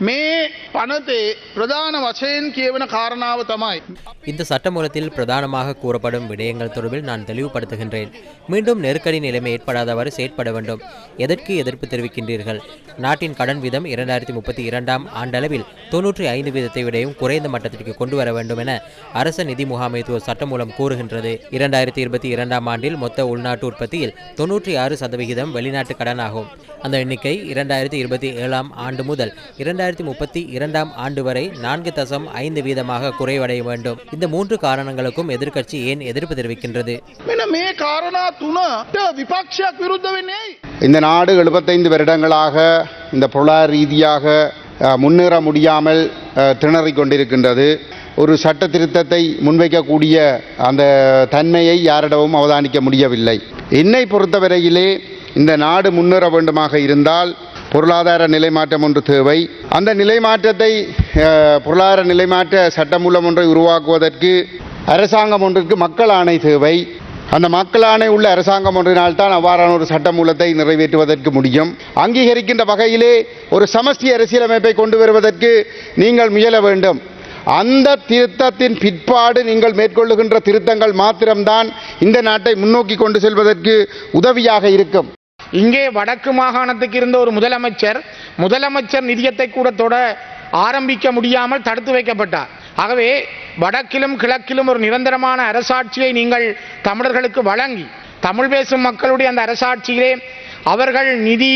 மே பணத்தை பிரதான வசையின் கேவன காரணாவ தமாய். இந்த சட்டமூலத்தில் பிரதானமாக கூறப்படும் விடயங்கள் தொடர்பில் நான் தெளிவுபடுத்துகின்றேன். மீண்டும் நெருக்கடி நிலைமை ஏற்படாதவாறு செயற்பட வேண்டும். எதற்கு எதிர்ப்பு தெரிவிக்கின்றீர்கள்? நாட்டின் கடன் வீதம் இரண்டாயிரத்தி முப்பத்தி இரண்டாம் ஆண்டளவில் தொன்னூற்றி ஐந்து வீதத்தை விடையும் குறைந்த மட்டத்திற்கு கொண்டு வர வேண்டும் என அரச நிதி முகாமைத்துவ சட்டம் மூலம் கூறுகின்றது. இரண்டாயிரத்தி இருபத்தி இரண்டாம் ஆண்டில் மொத்த உள்நாட்டு உற்பத்தியில் தொன்னூற்றி ஆறு சதவிகிதம் வெளிநாட்டு கடன் ஆகும். அந்த எண்ணிக்கை இரண்டாயிரத்தி இருபத்தி ஏழாம் ஆண்டு முதல் இரண்டாயிரத்தி முப்பத்தி இரண்டாம் ஆண்டு வரை நான்கு தசம் ஐந்து வீதமாக குறைவடைய வேண்டும். இந்த மூன்று காரணங்களுக்கும் எதிர்க்கட்சி ஏன் எதிர்ப்பு தெரிவிக்கின்றது? இந்த நாடு எழுபத்தைந்து வருடங்களாக இந்த பொருளாதார ரீதியாக முன்னேற முடியாமல் திணறிக் கொண்டிருக்கின்றது. ஒரு சட்ட திருத்தத்தை முன்வைக்கக்கூடிய அந்த தன்மையை யாரிடமும் அவதானிக்க முடியவில்லை. என்னை பொறுத்தவரையிலே இந்த நாடு முன்னேற வேண்டுமாக இருந்தால் பொருளாதார நிலைமாற்றம் ஒன்று தேவை. அந்த நிலைமாற்றத்தை பொருளாதார நிலைமாற்ற சட்டமூலம் ஒன்றை உருவாக்குவதற்கு அரசாங்கம் ஒன்றிற்கு மக்கள் ஆணை தேவை. அந்த மக்களானே உள்ள அரசாங்கம் ஒன்றினால்தான் அவ்வாறான ஒரு சட்டமூலத்தை நிறைவேற்றுவதற்கு முடியும். அங்கீகரிக்கின்ற வகையிலே ஒரு சமஸ்தி அரசியலமைப்பை கொண்டு வருவதற்கு நீங்கள் முயல வேண்டும். அந்த திருத்தத்தின் பிற்பாடு நீங்கள் மேற்கொள்ளுகின்ற திருத்தங்கள் மாத்திரம்தான் இந்த நாட்டை முன்னோக்கி கொண்டு செல்வதற்கு உதவியாக இருக்கும். இங்கே வடக்கு மாகாணத்துக்கு இருந்த ஒரு முதலமைச்சர் முதலமைச்சர் நிதியத்தை கூட தொட ஆரம்பிக்க முடியாமல் தடுத்து வைக்கப்பட்டார். ஆகவே வடக்கிலும் கிழக்கிலும் ஒரு நிரந்தரமான அரசாட்சியை நீங்கள் தமிழர்களுக்கு வழங்கி தமிழ் பேசும் மக்களுடைய அந்த அரசாட்சியிலே அவர்கள் நிதி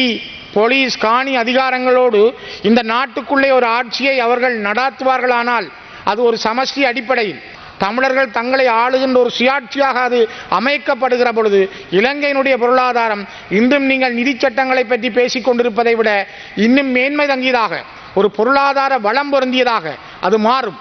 போலீஸ் காணி அதிகாரங்களோடு இந்த நாட்டுக்குள்ளே ஒரு ஆட்சியை அவர்கள் நடாத்துவார்களானால் அது ஒரு சமஷ்டி அடிப்படையில். தமிழர்கள் தங்களை ஆளுகின்ற ஒரு சுயாட்சியாக அது அமைக்கப்படுகிற பொழுது இலங்கையினுடைய பொருளாதாரம் இன்றும் நீங்கள் நிதி சட்டங்களை பற்றி பேசிக் கொண்டிருப்பதை விட இன்னும் மேன்மை தங்கியதாக ஒரு பொருளாதார வளம் பொருந்தியதாக அது மாறும்.